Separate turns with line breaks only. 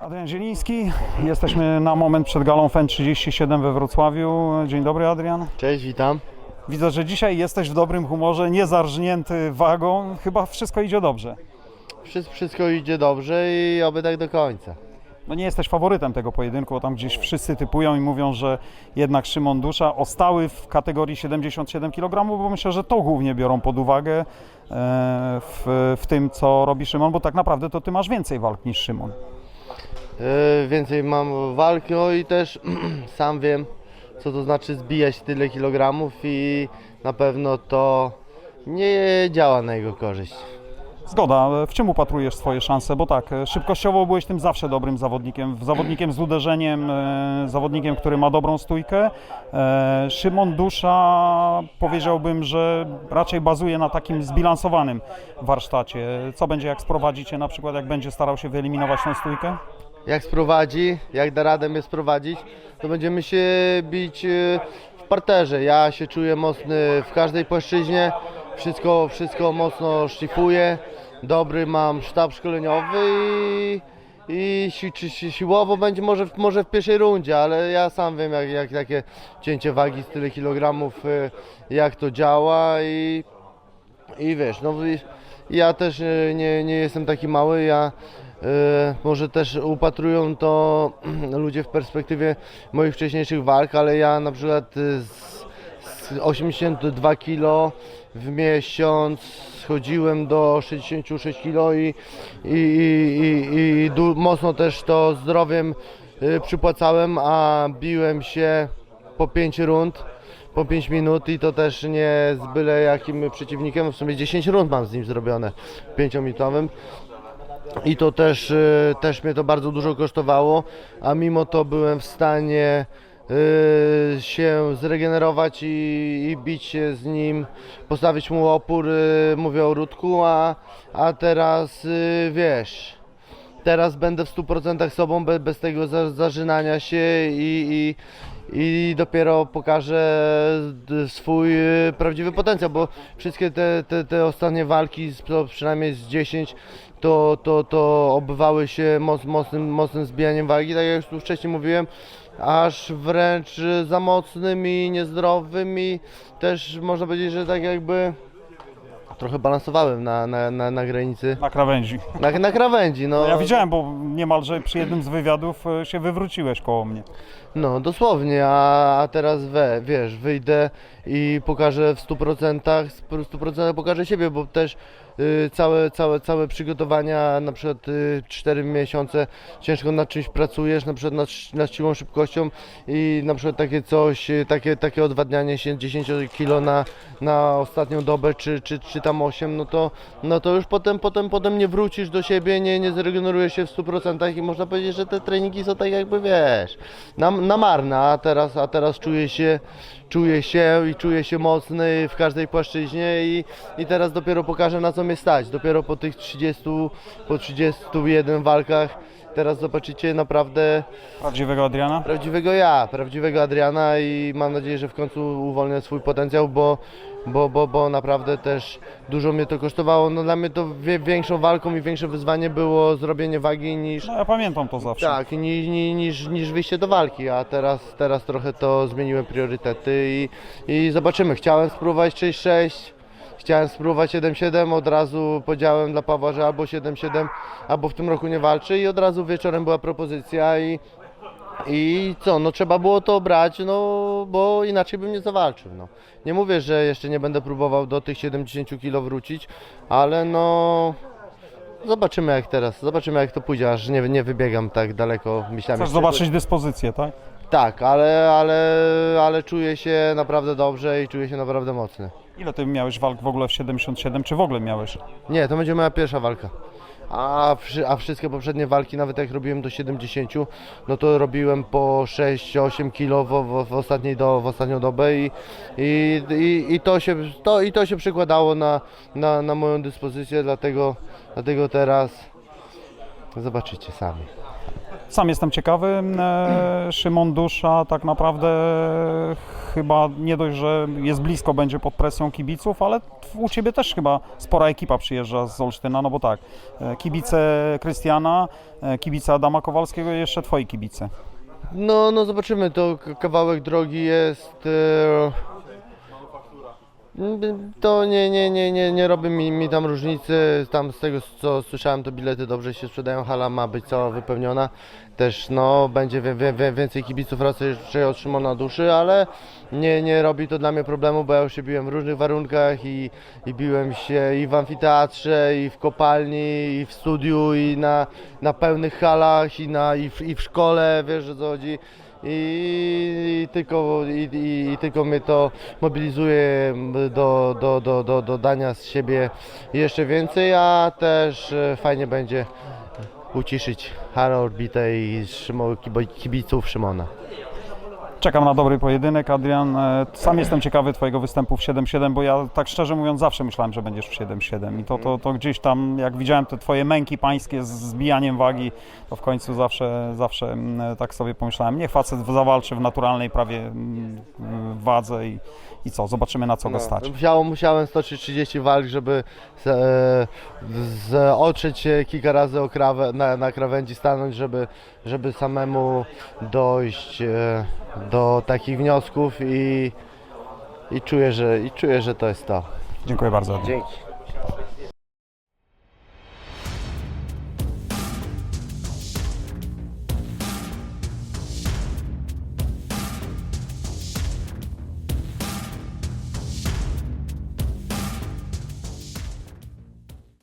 Adrian Zieliński, jesteśmy na moment przed galą FEN 37 we Wrocławiu. Dzień dobry Adrian.
Cześć, witam.
Widzę, że dzisiaj jesteś w dobrym humorze, nie zarżnięty wagą. Chyba wszystko idzie dobrze.
Wszystko, wszystko idzie dobrze i oby tak do końca.
No nie jesteś faworytem tego pojedynku, bo tam gdzieś wszyscy typują i mówią, że jednak Szymon Dusza ostały w kategorii 77 kg, bo myślę, że to głównie biorą pod uwagę e, w, w tym, co robi Szymon, bo tak naprawdę to ty masz więcej walk niż Szymon.
Yy, więcej mam walki, no i też sam wiem, co to znaczy zbijać tyle kilogramów i na pewno to nie działa na jego korzyść.
Zgoda. W czym upatrujesz swoje szanse? Bo tak, szybkościowo byłeś tym zawsze dobrym zawodnikiem. Zawodnikiem z uderzeniem, e, zawodnikiem, który ma dobrą stójkę. E, Szymon Dusza powiedziałbym, że raczej bazuje na takim zbilansowanym warsztacie. Co będzie, jak sprowadzicie, na przykład jak będzie starał się wyeliminować tą stójkę?
Jak sprowadzi, jak da radę mnie sprowadzić, to będziemy się bić yy, w parterze. Ja się czuję mocny w każdej płaszczyźnie, wszystko, wszystko mocno szlifuję. Dobry mam sztab szkoleniowy i, i si, czy, si, siłowo będzie może, w- może w pierwszej rundzie, ale ja sam wiem jak, jak takie cięcie wagi z tyle kilogramów, yy, jak to działa i i wiesz, no ja też e, nie, nie jestem taki mały, ja e, może też upatrują to ludzie w perspektywie moich wcześniejszych walk, ale ja na przykład e, z, z 82 kg w miesiąc schodziłem do 66 kg i, i, i, i, mocno też to zdrowiem e, przypłacałem, a biłem się po 5 rund po 5 minut i to też nie z byle jakim przeciwnikiem, w sumie 10 rund mam z nim zrobione 5-minutowym. I to też, y, też mnie to bardzo dużo kosztowało, a mimo to byłem w stanie y, się zregenerować i, i bić się z nim, postawić mu opór, y, mówię o Rudku, a, a teraz wiesz, teraz będę w 100% sobą be- bez tego za- zażynania się i, i, i dopiero pokażę swój y, prawdziwy potencjał, bo wszystkie te, te, te ostatnie walki, przynajmniej z 10, to, to, to obywały się moc, mocnym, mocnym zbijaniem wagi, tak jak już tu wcześniej mówiłem, aż wręcz za mocnym i niezdrowym i też można powiedzieć, że tak jakby trochę balansowałem na, na, na, na granicy,
Na krawędzi.
na, na krawędzi. No,
Ja widziałem, bo niemalże przy jednym z wywiadów e, się wywróciłeś koło mnie.
No, dosłownie, a, a teraz we, wiesz, wyjdę i pokażę w 100%, w 100% pokażę siebie, bo też y, całe, całe, całe przygotowania, na przykład y, 4 miesiące ciężko nad czymś pracujesz, na przykład nad, sz- nad siłą, szybkością i na przykład takie coś, y, takie, takie odwadnianie się 10 kg na, na ostatnią dobę, czy, czy, czy tam 8, no to, no to już potem, potem, potem nie wrócisz do siebie, nie, nie zregenerujesz się w 100% i można powiedzieć, że te treningi są tak jakby, wiesz, na, na marne, a teraz, a teraz czuję się, czuję się i czuję się mocny w każdej płaszczyźnie i, i teraz dopiero pokażę na co mnie stać, dopiero po tych 30, po 31 walkach, teraz zobaczycie naprawdę
Prawdziwego Adriana?
prawdziwego ja, prawdziwego Adriana i mam nadzieję, że w końcu uwolnię swój potencjał, bo, bo, bo, bo naprawdę też dużo mnie to kosztowało. No dla mnie to wie, większą walką i większe wyzwanie było zrobienie wagi niż,
No ja pamiętam to zawsze.
tak, ni, ni, niż, niż wyjście do walki, a teraz, teraz trochę to zmieniłem priorytety i, i zobaczymy. Chciałem spróbować 6-6, chciałem spróbować 7-7, od razu powiedziałem dla Pawła, że albo 7-7, albo w tym roku nie walczy i od razu wieczorem była propozycja i, i co, no trzeba było to brać, no bo inaczej bym nie zawalczył. No. Nie mówię, że jeszcze nie będę próbował do tych 70 kg wrócić, ale no zobaczymy jak teraz, zobaczymy jak to pójdzie, aż nie, nie wybiegam tak daleko myślami.
Chcesz zobaczyć dyspozycję, tak?
Tak, ale, ale, ale czuję się naprawdę dobrze i czuję się naprawdę mocny.
Ile ty miałeś walk w ogóle w 77, czy w ogóle miałeś?
Nie, to będzie moja pierwsza walka. A, wszy- a wszystkie poprzednie walki, nawet jak robiłem do 70, no to robiłem po 6-8 kg w, w, w, ostatniej do, w ostatnią dobę i, i, i, i, to, się, to, i to się przekładało na, na, na moją dyspozycję, dlatego, dlatego teraz zobaczycie sami.
Sam jestem ciekawy. E, Szymon Dusza tak naprawdę chyba nie dość, że jest blisko, będzie pod presją kibiców, ale u Ciebie też chyba spora ekipa przyjeżdża z Olsztyna, no bo tak, e, kibice Krystiana, e, kibice Adama Kowalskiego i jeszcze Twoi kibice.
No, no zobaczymy, to kawałek drogi jest. To nie, nie, nie, nie, nie robi mi, mi tam różnicy. Tam z tego co słyszałem, to bilety dobrze się sprzedają. Hala ma być cała wypełniona. Też no, będzie wie, wie, wie, więcej kibiców raczej od Szymona Duszy, ale nie, nie robi to dla mnie problemu, bo ja już się biłem w różnych warunkach i, i biłem się i w amfiteatrze, i w kopalni, i w studiu, i na, na pełnych halach, i, na, i, w, i w szkole, wiesz o co chodzi. I, i, tylko, i, i, I tylko mnie to mobilizuje do, do, do, do, do dania z siebie jeszcze więcej, a też e, fajnie będzie uciszyć Haro Orbitę i kibiców Szymona.
Czekam na dobry pojedynek, Adrian. E, Sam jestem ciekawy Twojego występu w 7-7, bo ja tak szczerze mówiąc zawsze myślałem, że będziesz w 7-7 i to, to, to gdzieś tam, jak widziałem te Twoje męki pańskie z zbijaniem wagi, to w końcu zawsze, zawsze mm, tak sobie pomyślałem, niech facet zawalczy w naturalnej prawie mm, wadze i, i co, zobaczymy na co go stać.
Musiało, musiałem 130 walk, żeby z, e, z, otrzeć się kilka razy o krawę, na, na krawędzi stanąć, żeby, żeby samemu dojść e, do takich wniosków i, i, czuję, że, i czuję, że to jest to.
Dziękuję bardzo.
Dzięki.